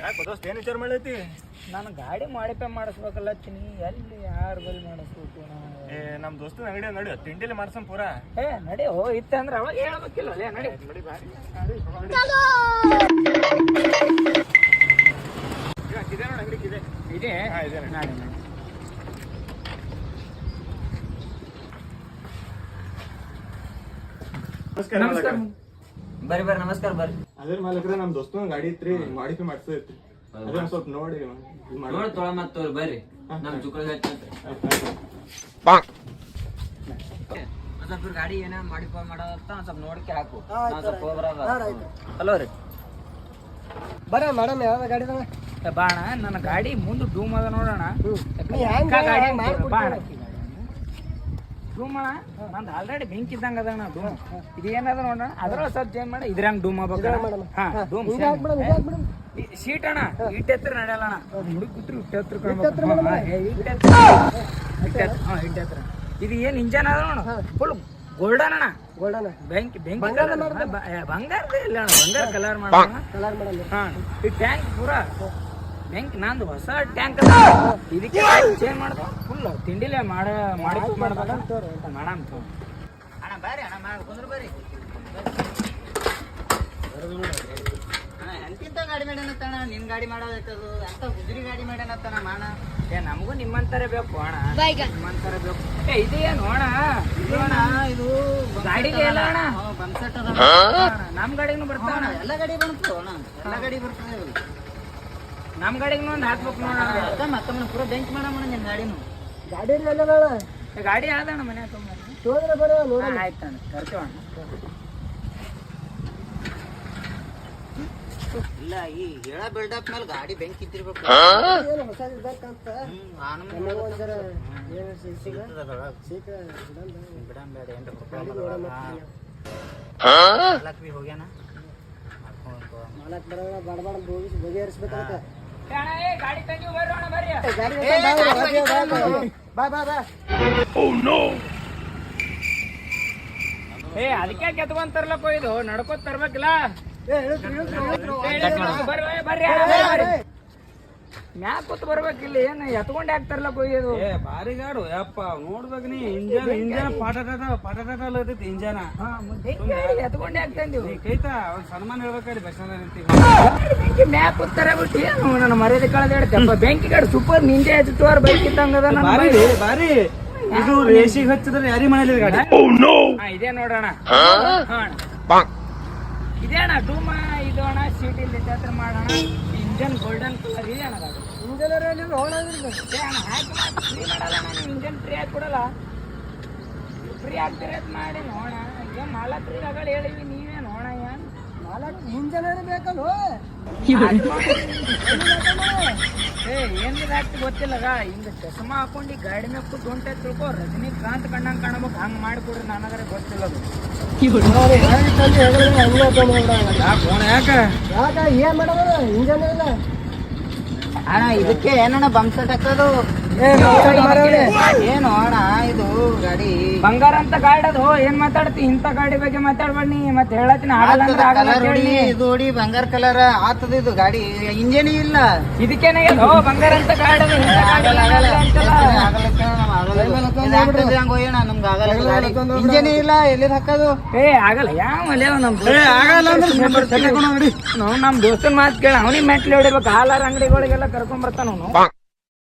ಯಾಕೆ ದೋಸ್ತ ಏನು ವಿಚಾರ ಮಾಡೈತಿ ನಾನು ಗಾಡಿ ಮಾಡಿಪೆ ಚಿನಿ ಎಲ್ಲಿ ಯಾರು ಬಲ್ ಮಾಡಿಸ್ಬೇಕು ಏ ನಮ್ಮ ದೋಸ್ತನ ಅಂಗಡಿ ನಡಿ ತಿಂಡಿಲಿ ಮಾಡ್ಸಂ ಪೂರ. ಏ ನಡಿ ಹೋ ಇತ್ತಂದ್ರೆ ಅವಾಗ ಹೇಳ್ಬೇಕಿಲ್ಲ ಅಲ್ಲೇ ನಡಿ. ನಡಿ ಬಾರಿ ಇದೆ ನೋಡಿ. ಅಂಗಡಿ ಇದೆ ಇದೆ ಹಾ, ಇದೆ ನಡಿ ನಮಸ್ಕಾರ. ನಮಸ್ಕಾರ ಬರ್ರಿ ಬರ್ರಿ ನಮಸ್ಕಾರ ಬರ್ರಿ. ಅದ್ರ ಮಾಲಕ್ರ ನಮ್ ದೋಸ್ತನ ಗಾಡಿ ಇತ್ರಿ ಮಾಡಿಫೈ ಮಾಡ್ಸೈತ್ರಿ ಅದೇ ಸ್ವಲ್ಪ ನೋಡಿ ಮಾಡಿ. ನೋಡಿ ತೊಳ ಮತ್ ತೋರಿ ಬರ್ರಿ. ನಮ್ ಸ್ವಲ್ಪ ಇವ್ರ್ ಗಾಡಿ ಏನ ಮಾಡಿ ಮಾಡೋದತ್ತ ಒಂದ್ ಸ್ವಲ್ಪ ನೋಡಿ ಹಾಕು. ಸ್ವಲ್ಪ ಹಲೋ ರೀ. ಬರ ಮೇಡಮ್ ಯಾವ ಗಾಡಿ? ಬಾಣ ನನ್ನ ಗಾಡಿ ಮುಂದೆ ಡೂಮ್ ಅದ ನೋಡೋಣ. ಬಾಣ. ಅಣ್ಣ ನಂದು ಆಲ್ರೆಡಿ ಬೆಂಕಿ ಇದ್ದಂಗ ಅಣ್ಣ ಅದು ಇದು ಏನದ ನೋಡೋಣ ಅದ್ರ ಸ್ವಲ್ಪ ಚೇಂಜ್ ಮಾಡಿ ಇದ್ರಂಗ್ ಡೂಮ್ ಆಗ್ಬೇಕು ಹಾ ಸೀಟ್ ಅಣ್ಣ ಇಟ್ಟು ಎತ್ತರ ನಡೆಯಲ್ಲ ಅಣ್ಣ. ಹುಡುಗ ಕೂತ್ರು ಇಟ್ಟು ಮಾಡಮ್ಮ? ಇಟ್ಟು ಎತ್ತರ ಇದು ಏನ್ ಇಂಜನ್ ಅದ ನೋಡ. ಫುಲ್ ಗೋಲ್ಡನ್ ಅಣ್ಣ. ಗೋಲ್ಡನ್ ಬೆಂಕಿ ಬೆಂಕಿ ಬಂಗಾರದ ಇಲ್ಲ ಅಣ್ಣ. ಬಂಗಾರ ಕಲರ್ ಮಾಡೋಣ ಕಲರ್ ಮಾಡಲ್ಲ ಹಾ ಈ ಟ್ಯಾಂಕ್ ಪೂರ ಟ್ಯಾಂಕ್ ನಂದು ಹೊಸ ಟ್ಯಾಂಕ್ ಇದಕ್ಕೆ ಚೇಂಜ್ ಮಾಡ್ದ. ಫುಲ್ ತಿಂಡಿಲೇ ಮಾಡ ಮಾಡಿ ಮಾಡ್ಬೇಕಂತ ಮಾಡಮ್ ತಗೋ. ಅಣ್ಣ ಬರ್ರಿ ಅಣ್ಣ ಮ್ಯಾಗ ಕುಂದ್ರ ಬರ್ರಿ ಅಣ್ಣ ಎಂತಿಂತ ಗಾಡಿ ಮಾಡ್ಯಾನತ್ತಣ್ಣ ನಿನ್ ಗಾಡಿ ಮಾಡೋದಕ್ಕದು ಅಂತ ಗುಜರಿ ಗಾಡಿ ಮಾಡ್ಯಾನತ್ತಾನ ಮಾಣ? ಏ ನಮಗೂ ನಿಮ್ಮಂತಾರೆ ಬೇಕು ಅಣ್ಣ. ನಿಮ್ಮಂತಾರೆ ಬೇಕು. ಏ ಇದು ಏನು ಅಣ್ಣ? ಇದು ಅಣ್ಣ ಇದು ಗಾಡಿಗೆ ಎಲ್ಲ ಅಣ್ಣ. ಬಂದ್ಸೆಟ್ ಅದ ನಮ್ಮ ನಮ್ ಗಾಡಿಗೂ ಬರ್ತಾವ ಅಣ್ಣ, ಎಲ್ಲ ಗಾಡಿ ಬಂತು ಅಣ್ಣ. ಎಲ್ಲ ಗಾಡಿ ಬರ್ತದೆ ಇವ್ರು. ಗಾಡಿಗೆ ಒಂದು ಹಾಕ್ಬೇಕು ನೋಡೋಣ ಅದ ಮತ್ತೊಮ್ಮೆ ಪೂರ ಬೆಂಚ್ ಮಾಡಮ್ಮ ನಿನ್ನ ಗಾಡಿನು. ಗಾಡಿ ಎಲ್ಲ? ಗಾಡಿ ಆದಣ್ಣ ಮನೆ ತುಂಬ ತೋದ್ರೆ ಬರೋ ನೋಡ ಆಯ್ತಣ್ಣ ಬರ್ತೀವಣ್ಣ ಇಲ್ಲ ಈ ಹೇಳ ಬಿಲ್ಡಪ್ ಮೇಲೆ ಗಾಡಿ ಬೆಂಕಿ ಇದ್ದಿರ್ಬೇಕು. ಏನು ಹೊಸ ನೋಡ ಬಿ ಹೋಗ್ಯಾನ ಬಡ. ಬಡ ಬೋಗಿಸಿ ಬಗೆಹರಿಸ್ಬೇಕಂತ. ಏ, ಅಣ್ಣ ಏ ಗಾಡಿ ತಂದಿವ್ ಬರ್ರಿ ಅಣ್ಣ ಬರ್ರಿ ಗಾಡಿ ಏ, ಗಾಡಿ ಬಗ್ಗೆ ಬಾ ಬಾ ಬಾ ಏ ಅದಕ್ಕೆ ಕೆತ್ಕೊಂತಾರಲ್ಲಪ್ಪ ಇದು ನಡ್ಕೋತ ತರ್ಬೇಕಿಲ್ಲ ಏ ಇಳಿಸ್ರು, ಇಳಿಸ್ರು, ಇಳಿಸ್ರು. ಏ, ಬರ್ರಿ, ಬರ್ರಿ, ಬರ್ರಿ, ಬರ್ರಿ. ಮ್ಯಾಕ್ ಕೂತ್ ಬರ್ಬೇಕಿಲ್ಲ ಏನ್ ಎತ್ಕೊಂಡ್ ಹಾಕ್ತಾರಲ್ಲ ಕೊಯ್ಯೋದು ಏ ಭಾರಿ ಗಾಡು ಯಪ್ಪ ನೋಡ್ಬೇಕು ನೀ ಇಂಜನ್ ಇಂಜನ್ ಪಾಟಾಟ ಪಾಟಾಟ ಅಲ್ಲತೈತಿ ಇಂಜನ ಹಾ, ಮುಂದೆ ಎತ್ಕೊಂಡ್ ಹಾಕ್ತಂದಿವ್ ನೀ ಕೈತಾ ಒಂದ್ ಸನ್ಮಾನ ಹೇಳ್ಬೇಕಲ್ಲಿ ಬಸ್ ನಿಂತಿ ಬೆಂಕಿ ಮ್ಯಾಕ್ ಕೂತಾರ ಬಿಟ್ಟು ಏನು ನನ್ನ ಮರ್ಯಾದೆ ಕಳೆದ ಹೇಳ್ತಪ್ಪ ಬೆಂಕಿ ಗಾಡಿ ಸೂಪರ್ ನಿಂಜೆ ಹಚ್ಚುತ್ತವಾರ ಬೈಕ್ ಇದ್ದಂಗ ಅದ ನನ್ನ ಭಾರಿ ಭಾರಿ. ಇದು ರೇಸಿಗೆ ಹಚ್ಚಿದ್ರೆ ಯಾರಿ ಮನೇಲಿ ಗಾಡಿ? ಹಾ, ಇದೇ ನೋಡೋಣ. ಹಾ, ಅಣ್ಣ. ಇದೇ ಅಣ್ಣ ಡೂಮ ಇದು ಅಣ್ಣ ಸೀಟ್ ಇಲ್ಲಿ ಹತ್ರ ಮಾಡೋಣ. ಇಂಜನ್ ಗೋಲ್ಡನ್ ಕಲರ್ ಇದೆ ಅಣ್ಣ ಇಂಜನ್ ಫ್ರೀ ಆಗಿ ಕೊಡಲ್ಲ. ಫ್ರೀ ಆಗ್ತೀರ ಮಾಡಿ ನೋಡ ಈಗ ಹೇಳಿವಿ ನೀವೇ ನೋಡ ಏನ್ ನಾಲ್ಕು ಇಂಜನರ್ ಬೇಕಲ್ಲ ಏ ಏನ್ ಆಗ್ತಿ ಗೊತ್ತಿಲ್ಲಗ ಹಿಂಗ ಚಶ್ಮಾ ಹಾಕೊಂಡು ಗಾಡಿ ಮೇಲೆ ಕೂತ್ ಹೊಂಟೆ ತಿಳ್ಕೊ ರಜನಿಕಾಂತ್ ಕಣ್ಣಂಗ್ ಕಾಣಬೇಕು. ಹಂಗ್ ಮಾಡಿಕೊಡ್ರಿ ನನಗರೆ ಗೊತ್ತಿಲ್ಲ ಅದು ಯಾಕ? ಯಾಕ? ಏನ್ ಮಾಡೋದು? ಇಂಜನ್ ಇಲ್ಲ. ಅಣ್ಣ ಇದಕ್ಕೆ ಏನಣ್ಣ ಬಂಪ್ಸೆಟ್ ಹಾಕೋದು ಏ ಮಾತಾಡ್ ಮಾರವ್ರೆ. ಏನು ಅಣ್ಣ ಇದು ಗಾಡಿ. ಬಂಗಾರ ಅಂತ ಗಾಡಿ ಅದು. ಏನ್ ಮಾತಾಡ್ತಿ? ಇಂತ ಗಾಡಿ ಬಗ್ಗೆ ಮಾತಾಡ್ಬೇಡಿ ಮತ್ತೆ ಹೇಳತ್ತೀನಿ ಆಗಲ್ಲ ಅಂದ್ರೆ ಆಗಲ್ಲ ಅಂತ ಹೇಳಿ ಇದು ಹೊಡಿ ಬಂಗಾರ ಕಲರ್ ಆತದ ಇದು ಗಾಡಿ. ಇಂಜಿನ್ ಇಲ್ಲ. ಇದಕ್ಕೇನೆ ಓ ಬಂಗಾರ ಅಂತ ಗಾಡಿ ಅದು. ಇಂಥ ಗಾಡಿ ಆಗಲ್ಲ, ಆಗಲ್ಲ. ಅಂತಲ್ಲ. ಇದು. ಇದು ಇದು ಇಂಜನ್ ಇಲ್ಲ ಎಲ್ಲಿದ್ ಹಾಕೋದು? ಏ ಆಗಲ್ಲ. ಯಾವ ಲೇವ ನಮ್ ಏ ಆಗಲ್ಲ ಅಂದ್ರೆ ನಂಬರ್ ತಗೊಂಡು ನಾವು ನಮ್ ದೋಸ್ತನ್ ಮಾತು ಕೇಳ. ಅವನಿಗೆ ಮೆಟ್ಲಿ ಹೊಡಿಬೇಕು. ಹಾಲಾರ ಅಂಗಡಿಗಳಿಗೆಲ್ಲ ಕರ್ಕೊಂಡ್ ಬರ್ತಾನ ಅವನು.